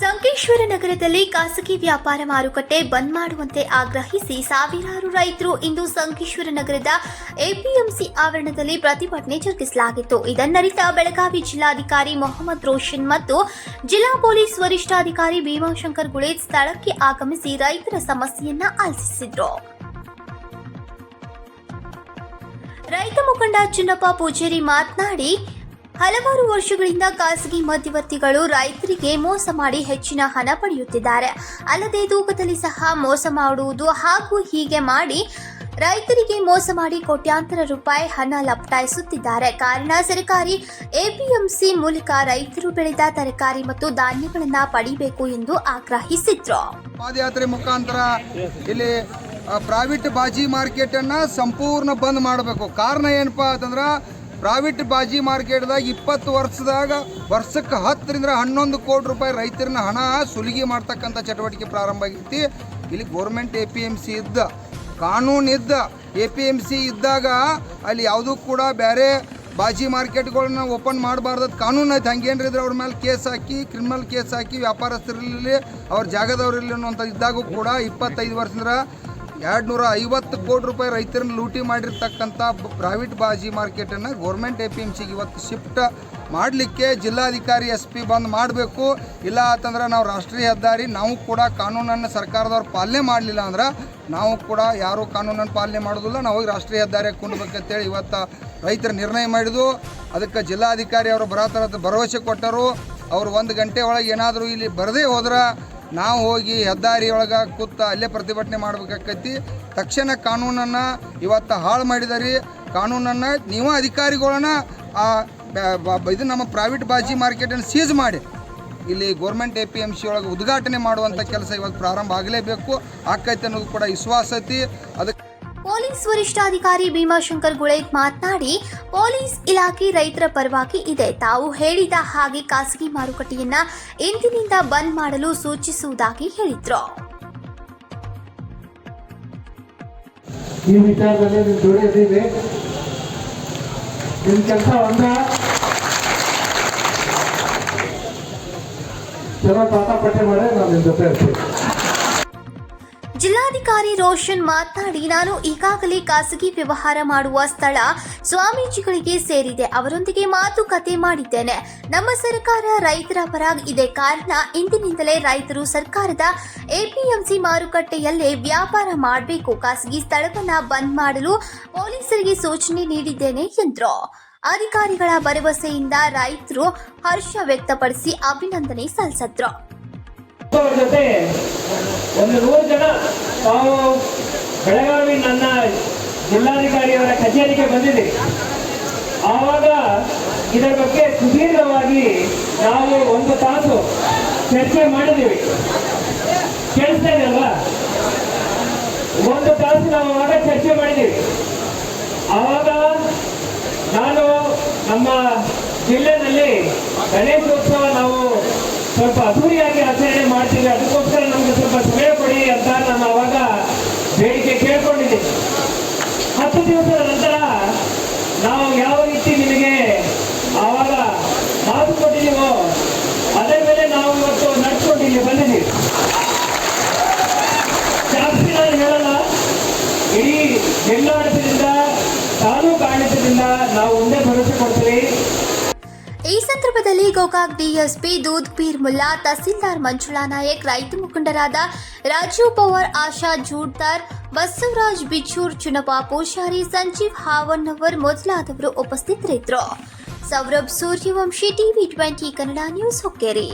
ಸಂಕೇಶ್ವರ ನಗರದಲ್ಲಿ ಖಾಸಗಿ ವ್ಯಾಪಾರ ಮಾರುಕಟ್ಟೆ ಬಂದ್ ಮಾಡುವಂತೆ ಆಗ್ರಹಿಸಿ ಸಾವಿರಾರು ರೈತರು ಇಂದು ಸಂಕೇಶ್ವರ ನಗರದ ಎಪಿಎಂಸಿ ಆವರಣದಲ್ಲಿ ಪ್ರತಿಭಟನೆ ಜರುಗಿಸಲಾಗಿತ್ತು. ಇದನ್ನರಿತ ಬೆಳಗಾವಿ ಜಿಲ್ಲಾಧಿಕಾರಿ ಮೊಹಮ್ಮದ್ ರೋಷನ್ ಮತ್ತು ಜಿಲ್ಲಾ ಪೊಲೀಸ್ ವರಿಷ್ಠಾಧಿಕಾರಿ ಭೀಮಾಶಂಕರ್ ಗುಳೇದ್ ಸ್ಥಳಕ್ಕೆ ಆಗಮಿಸಿ ರೈತರ ಸಮಸ್ಯೆಯನ್ನ ಆಲಿಸಿದ್ರು. ರೈತ ಮುಖಂಡ ಚಿನ್ನಪ್ಪ ಪೂಜೇರಿ ಮಾತನಾಡಿ ಹಲವಾರು ವರ್ಷಗಳಿಂದ ಖಾಸಗಿ ಮಧ್ಯವರ್ತಿಗಳು ರೈತರಿಗೆ ಮೋಸ ಮಾಡಿ ಹೆಚ್ಚಿನ ಹಣ ಪಡೆಯುತ್ತಿದ್ದಾರೆ. ಅಲ್ಲದೆ ತೂಕದಲ್ಲಿ ಸಹ ಮೋಸ ಮಾಡುವುದು ಹಾಗೂ ಹೀಗೆ ಮಾಡಿ ರೈತರಿಗೆ ಮೋಸ ಮಾಡಿ ಕೋಟ್ಯಾಂತರ ರೂಪಾಯಿ ಹಣ ಲಪಟಾಯಿಸುತ್ತಿದ್ದಾರೆ ಕಾರಣ, ಸರ್ಕಾರಿ ಎಪಿಎಂಸಿ ಮೂಲಕ ರೈತರು ಬೆಳೆದ ತರಕಾರಿ ಮತ್ತು ಧಾನ್ಯಗಳನ್ನು ಪಡಿಬೇಕು ಎಂದು ಆಗ್ರಹಿಸಿದ್ರು. ಪಾದಯಾತ್ರೆ ಮುಖಾಂತರ ಇಲ್ಲಿ ಪ್ರೈವೇಟ್ ಬಾಜಿ ಮಾರ್ಕೆಟ್ ಅನ್ನ ಸಂಪೂರ್ಣ ಬಂದ್ ಮಾಡಬೇಕು. ಕಾರಣ ಏನಪ್ಪಾ ಅಂತಂದ್ರೆ ಪ್ರೈವೇಟ್ ಬಾಜಿ ಮಾರ್ಕೆಟ್ದಾಗ ಇಪ್ಪತ್ತು ವರ್ಷದಾಗ ವರ್ಷಕ್ಕೆ ಹತ್ತರಿಂದ ಹನ್ನೊಂದು ಕೋಟಿ ರೂಪಾಯಿ ರೈತರನ್ನ ಹಣ ಸುಲಿಗೆ ಮಾಡ್ತಕ್ಕಂಥ ಚಟುವಟಿಕೆ ಪ್ರಾರಂಭ ಆಗೈತಿ ಇಲ್ಲಿ government A P M C ಇದ್ದ, ಕಾನೂನು ಇದ್ದ ಎ ಪಿ ಎಂ ಸಿ ಇದ್ದಾಗ ಅಲ್ಲಿ ಯಾವುದೂ ಕೂಡ ಬೇರೆ ಬಾಜಿ ಮಾರ್ಕೆಟ್ಗಳನ್ನ ಓಪನ್ ಮಾಡಬಾರ್ದು ಕಾನೂನು ಐತೆ. ಹಂಗೇನ್ರಿ ಇದ್ರೆ ಅವ್ರ ಮೇಲೆ ಕೇಸ್ ಹಾಕಿ ಕ್ರಿಮಿನಲ್ ಕೇಸ್ ಹಾಕಿ ವ್ಯಾಪಾರಸ್ಥರಲ್ಲಿ ಅವ್ರ ಜಾಗದವ್ರಿರಲಿ ಅನ್ನೋಂಥದ್ದು ಇದ್ದಾಗೂ ಕೂಡ ಇಪ್ಪತ್ತೈದು ವರ್ಷದಿಂದ ಎರಡು ನೂರ ಐವತ್ತು ಕೋಟಿ ರೂಪಾಯಿ ರೈತರನ್ನ ಲೂಟಿ ಮಾಡಿರ್ತಕ್ಕಂಥ ಪ್ರೈವೇಟ್ ಬಾಜಿ ಮಾರ್ಕೆಟನ್ನು ಗೌರ್ಮೆಂಟ್ ಎ ಪಿ ಎಂ ಸಿಗೆ ಇವತ್ತು ಶಿಫ್ಟ್ ಮಾಡಲಿಕ್ಕೆ ಜಿಲ್ಲಾಧಿಕಾರಿ ಎಸ್ ಪಿ ಬಂದ್ ಮಾಡಬೇಕು. ಇಲ್ಲ ಅಂತಂದ್ರೆ ನಾವು ರಾಷ್ಟ್ರೀಯ ಹೆದ್ದಾರಿ, ನಾವು ಕೂಡ ಕಾನೂನನ್ನು ಸರ್ಕಾರದವ್ರು ಪಾಲನೆ ಮಾಡಲಿಲ್ಲ ಅಂದ್ರೆ ನಾವು ಕೂಡ ಯಾರು ಕಾನೂನನ್ನು ಪಾಲನೆ ಮಾಡೋದಿಲ್ಲ. ನಾವು ರಾಷ್ಟ್ರೀಯ ಹೆದ್ದಾರಿಗೆ ಕುಂಡ್ಬೇಕಂತೇಳಿ ಇವತ್ತು ರೈತರು ನಿರ್ಣಯ ಮಾಡಿದ್ದು ಅದಕ್ಕೆ ಜಿಲ್ಲಾಧಿಕಾರಿ ಅವರು ಬರತರದ ಭರವಸೆ ಕೊಟ್ಟರು. ಅವರು ಒಂದು ಗಂಟೆ ಒಳಗೆ ಏನಾದರೂ ಇಲ್ಲಿ ಬರದೇ ಹೋದ್ರೆ ನಾವು ಹೋಗಿ ಹೆದ್ದಾರಿ ಒಳಗೆ ಕೂತ ಅಲ್ಲೇ ಪ್ರತಿಭಟನೆ ಮಾಡ್ಬೇಕಾಕೈತಿ. ತಕ್ಷಣ ಕಾನೂನನ್ನು ಇವತ್ತು ಹಾಳು ಮಾಡಿದಾರಿ. ಕಾನೂನನ್ನು ನೀವು ಅಧಿಕಾರಿಗಳನ್ನ ಆ ಇದು ನಮ್ಮ ಪ್ರೈವೇಟ್ ಬಾಜಿ ಮಾರ್ಕೆಟನ್ನು ಸೀಸ್ ಮಾಡಿ. ಇಲ್ಲಿ government A P M C ಒಳಗೆ ಉದ್ಘಾಟನೆ ಮಾಡುವಂಥ ಕೆಲಸ ಇವಾಗ ಪ್ರಾರಂಭ ಆಗಲೇಬೇಕು. ಆಕೈತೆ ಅನ್ನೋದು ಕೂಡ ವಿಶ್ವಾಸ ಐತಿ. ಅದಕ್ಕೆ ಪೊಲೀಸ್ ವರಿಷ್ಠಾಧಿಕಾರಿ ಭೀಮಾಶಂಕರ್ ಗುಳೇತ್ ಮಾತನಾಡಿ, ಪೊಲೀಸ್ ಇಲಾಖೆ ರೈತರ ಪರವಾಗಿ ಇದೆ. ತಾವು ಹೇಳಿದ ಹಾಗೆ ಖಾಸಗಿ ಮಾರುಕಟ್ಟೆಯನ್ನ ಇಂದಿನಿಂದ ಬಂದ್ ಮಾಡಲು ಸೂಚಿಸುವುದಾಗಿ ಹೇಳಿದ್ರು. ಈ ಮಾಡಿ ನಾವು ನಿಮ್ಮ ಜೊತೆ ಇರ್ತೀವಿ ಜಿಲ್ಲಾಧಿಕಾರಿ ರೋಷನ್ ಮಾತನಾಡಿ, ನಾನು ಈಗಾಗಲೇ ಖಾಸಗಿ ವ್ಯವಹಾರ ಮಾಡುವ ಸ್ಥಳ ಸ್ವಾಮೀಜಿಗಳಿಗೆ ಸೇರಿದೆ. ಅವರೊಂದಿಗೆ ಮಾತುಕತೆ ಮಾಡಿದ್ದೇನೆ. ನಮ್ಮ ಸರ್ಕಾರ ರೈತರ ಪರ ಇದೆ. ಕಾರಣ, ಇಂದಿನಿಂದಲೇ ರೈತರು ಸರ್ಕಾರದ ಎಪಿಎಂಸಿ ಮಾರುಕಟ್ಟೆಯಲ್ಲೇ ವ್ಯಾಪಾರ ಮಾಡಬೇಕು. ಖಾಸಗಿ ಸ್ಥಳವನ್ನ ಬಂದ್ ಮಾಡಲು ಪೊಲೀಸರಿಗೆ ಸೂಚನೆ ನೀಡಿದ್ದೇನೆ ಎಂದರು. ಅಧಿಕಾರಿಗಳ ಭರವಸೆಯಿಂದ ರೈತರು ಹರ್ಷ ವ್ಯಕ್ತಪಡಿಸಿ ಅಭಿನಂದನೆ ಸಲ್ಲಿಸಿದ್ರು. ಜೊತೆ ಒಂದು ನೂರು ಜನ ತಾವು ಬೆಳಗಾವಿ ನನ್ನ ಜಿಲ್ಲಾಧಿಕಾರಿಯವರ ಕಚೇರಿಗೆ ಬಂದಿದೆ ಆವಾಗ ಇದರ ಬಗ್ಗೆ ಸುದೀರ್ಘವಾಗಿ ನಾವು ಒಂದು ತಾಸು ಚರ್ಚೆ ಮಾಡಿದ್ದೀವಿ. ಕೇಳಿಸ್ತಾ ಇದೆ ಒಂದು ತಾಸು ನಾವು ಆವಾಗ ಚರ್ಚೆ ಮಾಡಿದ್ದೀವಿ. ಆವಾಗ ನಾನು ನಮ್ಮ ಜಿಲ್ಲೆಯಲ್ಲಿ ಗಣೇಶೋತ್ಸವ ನಾವು ಸ್ವಲ್ಪ ಅದ್ದೂರಿಯಾಗಿ ಆಚರಣೆ ಮಾಡ್ತೀವಿ. ಅದಕ್ಕೋಸ್ಕರ ನಮ್ಗೆ ಸ್ವಲ್ಪ ಸಮಯ ಕೊಡಿ ಅಂತ ನಾನು ಅವಾಗ ಬೇಡಿಕೆ ಕೇಳ್ಕೊಂಡಿದ್ದೀನಿ. ಹತ್ತು ದಿವಸದ ನಂತರ ನಾವು ಯಾವ ರೀತಿ ನಿಮಗೆ ಆವಾಗ ಮಾತು ಕೊಟ್ಟಿದ್ದೀವೋ, ಅದೇ ಮೇಲೆ ನಾವು ಇವತ್ತು ನಡ್ಕೊಂಡು ಇಲ್ಲಿ ಬಂದಿದ್ದೀವಿ ಜಾಸ್ತಿ ನಾನು ಹೇಳಲ್ಲ. ಇಡೀ ಜಿಲ್ಲಾಡಳಿತದಿಂದ, ತಾಲೂಕು ಆಡಳಿತದಿಂದ ನಾವು ಒಂದೇ ಭರವಸೆ ಕೊಡ್ತೀವಿ ಈ ಸಂದರ್ಭದಲ್ಲಿ ಗೋಕಾಕ್ ಡಿಎಸ್ಪಿ ದೂದ್ ಪೀರ್ ಮುಲ್ಲಾ, ತಹಸೀಲ್ದಾರ್ ಮಂಜುಳಾ ನಾಯಕ್, ರೈತ ಮುಖಂಡರಾದ ರಾಜೀವ್ ಪವಾರ್, ಆಶಾ ಜೂಡ್ದಾರ್, ಬಸವರಾಜ್ ಬಿಚ್ಚೂರ್ ಚುನಪ ಪೂಜಾರಿ ಸಂಜೀವ್ ಹಾವನ್ನವರ್ ಮೊದಲಾದವರು ಉಪಸ್ಥಿತರಿದ್ದರು. Saurabh Suryavanshi, TV twenty Kannada news Hukkeri.